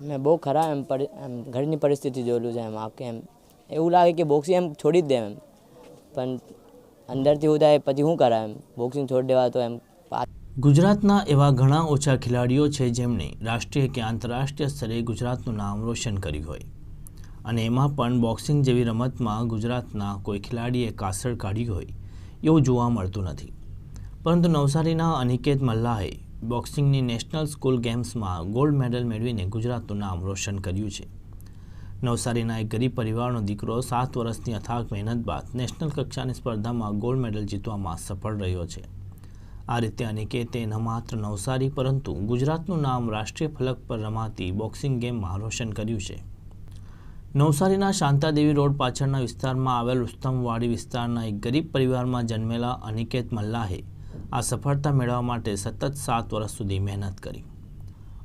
મેં બહુ ખરાબ એમ એમ ઘરની પરિસ્થિતિ જોયેલું છે એમ, આખે એમ. એવું લાગે કે બોક્સિંગ એમ છોડી જ દે એમ. પણ અંદરથી એવું થાય, પછી શું કરાય એમ? બોક્સિંગ છોડી દેવા તો એમ ગુજરાતના એવા ઘણા ઓછા ખેલાડીઓ છે જેમણે રાષ્ટ્રીય કે આંતરરાષ્ટ્રીય સ્તરે ગુજરાતનું નામ રોશન કર્યું હોય. અને એમાં પણ બોક્સિંગ જેવી રમતમાં ગુજરાતના કોઈ ખેલાડીએ કાસળ કાઢી હોય, એવું જોવા મળતું નથી. પરંતુ નવસારીના અનિકેત મલ્લાહે બોક્સિંગની નેશનલ સ્કૂલ ગેમ્સમાં ગોલ્ડ મેડલ મેળવીને ગુજરાતનું નામ રોશન કર્યું છે. નવસારીના એક ગરીબ પરિવારનો દીકરો સાત વર્ષની અથાગ મહેનત બાદ નેશનલ કક્ષાની સ્પર્ધામાં ગોલ્ડ મેડલ જીતવામાં સફળ રહ્યો છે. આ રીતે અનિકેતે ન માત્ર નવસારી પરંતુ ગુજરાતનું નામ રાષ્ટ્રીય ફલક પર રમાતી બોક્સિંગ ગેમમાં રોશન કર્યું છે. નવસારીના શાંતાદેવી રોડ પાછળના વિસ્તારમાં આવેલ ઉત્તમવાડી વિસ્તારના એક ગરીબ પરિવારમાં જન્મેલા અનિકેત મલ્લાહે આ સફળતા મેળવવા માટે સતત સાત વર્ષ સુધી મહેનત કરી.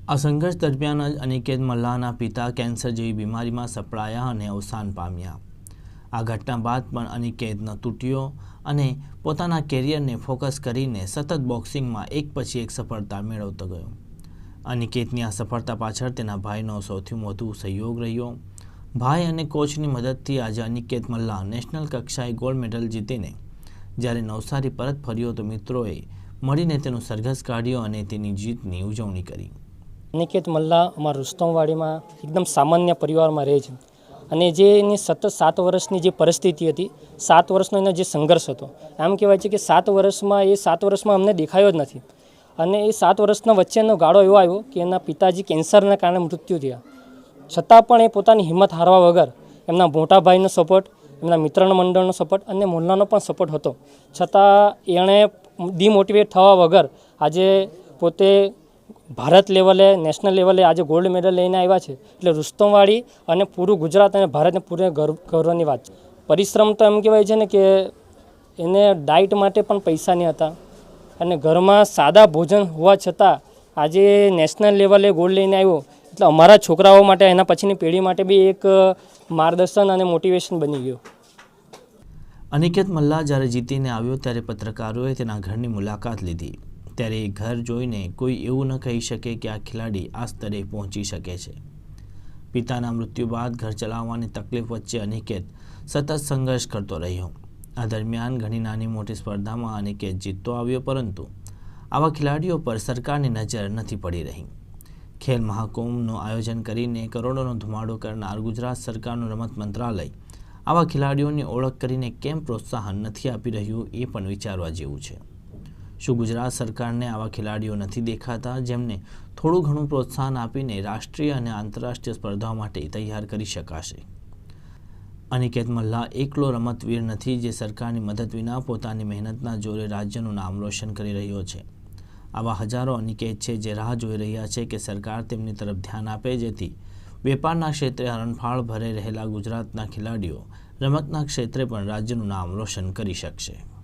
આ સંઘર્ષ દરમિયાન જ અનિકેત મલ્લાહના પિતા કેન્સર જેવી બીમારીમાં સપડાયા અને અવસાન પામ્યા. આ ઘટના બાદ પણ અનિકેત ન તૂટ્યો અને પોતાના કેરિયરને ફોકસ કરીને સતત બોક્સિંગમાં એક પછી એક સફળતા મેળવતો ગયો. અનિકેતની આ સફળતા પાછળ તેના ભાઈનો સૌથી મોટો સહયોગ રહ્યો. ભાઈ અને કોચની મદદથી આજે અનિકેત મલ્લા નેશનલ કક્ષાએ ગોલ્ડ મેડલ જીતીને જ્યારે નવસારી પરત ફર્યો તો મિત્રોએ મળીને તેનો સરઘસ કાઢ્યો અને તેની જીતની ઉજવણી કરી. નિકેત મલ્લા અમારા રુસ્તમવાડીમાં એકદમ સામાન્ય પરિવારમાં રહે છે. અને જે એની સતત સાત વર્ષની જે પરિસ્થિતિ હતી, સાત વર્ષનો એનો જે સંઘર્ષ હતો, આમ કહેવાય છે કે સાત વર્ષમાં એ સાત વર્ષમાં અમને દેખાયો જ નથી. અને એ સાત વર્ષના વચ્ચેનો ગાળો એવો આવ્યો કે એના પિતાજી કેન્સરના કારણે મૃત્યુ થયા. છતાં પણ એ પોતાની હિંમત હારવા વગર એમના મોટા ભાઈનો સપોર્ટ એમના મિત્રના મંડળનો સપોર્ટ અને મોહલ્લાનો પણ સપોર્ટ હતો. છતાં એણે ડિમોટિવેટ થવા વગર આજે પોતે ભારત લેવલે નેશનલ લેવલે આજે ગોલ્ડ મેડલ લઈને આવ્યા છે. એટલે રુસ્તમવાળી અને પૂરું ગુજરાત અને ભારતને પૂરે ગર્વ, ગૌરવની વાત છે. પરિશ્રમ તો એમ કહેવાય છે ને કે એને ડાયટ માટે પણ પૈસા નહીં હતા. અને ઘરમાં સાદા ભોજન હોવા છતાં આજે નેશનલ લેવલે ગોલ્ડ લઈને આવ્યો. એટલે અમારા છોકરાઓ માટે, એના પછીની પેઢી માટે બી એક માર્ગદર્શન અને મોટિવેશન બની ગયું. અનિકેત મલ્લા જ્યારે જીતીને આવ્યો ત્યારે પત્રકારોએ તેના ઘરની મુલાકાત લીધી. ત્યારે એ ઘર જોઈને કોઈ એવું ન કહી શકે કે આ ખેલાડી આ સ્તરે પહોંચી શકે છે. પિતાના મૃત્યુ બાદ ઘર ચલાવવાની તકલીફ વચ્ચે અનિકેત સતત સંઘર્ષ કરતો રહ્યો. આ દરમિયાન ઘણી નાની મોટી સ્પર્ધામાં અનિકેત જીતતો આવ્યો, પરંતુ આવા ખેલાડીઓ પર સરકારની નજર નથી પડી રહી. ખેલ મહાકુંભનું આયોજન કરીને કરોડોનો ધુમાડો કરનાર ગુજરાત સરકારનું રમત મંત્રાલય. આવા ખેલાડીઓની ઓળખ કરીને કેમ પ્રોત્સાહન નથી આપી રહ્યું એ પણ વિચારવા જેવું છે. શું ગુજરાત સરકારને આવા ખેલાડીઓ નથી દેખાતા જેમને થોડું ઘણું પ્રોત્સાહન આપીને રાષ્ટ્રીય અને આંતરરાષ્ટ્રીય સ્પર્ધાઓ માટે તૈયાર કરી શકાશે? અનિકેત મલ્લા એકલો રમતવીર નથી જે સરકારની મદદ વિના પોતાની મહેનતના જોરે રાજ્યનું નામ રોશન કરી રહ્યો છે. આવા હજારો અનિકેત છે જે રાહ જોઈ રહ્યા છે કે સરકાર તેમની તરફ ધ્યાન આપે જેથી વેપારના ક્ષેત્રે હરણફાળ ભરે રહેલા ગુજરાતના ખેલાડીઓ રમતના ક્ષેત્રે પણ રાજ્યનું નામ રોશન કરી શકશે.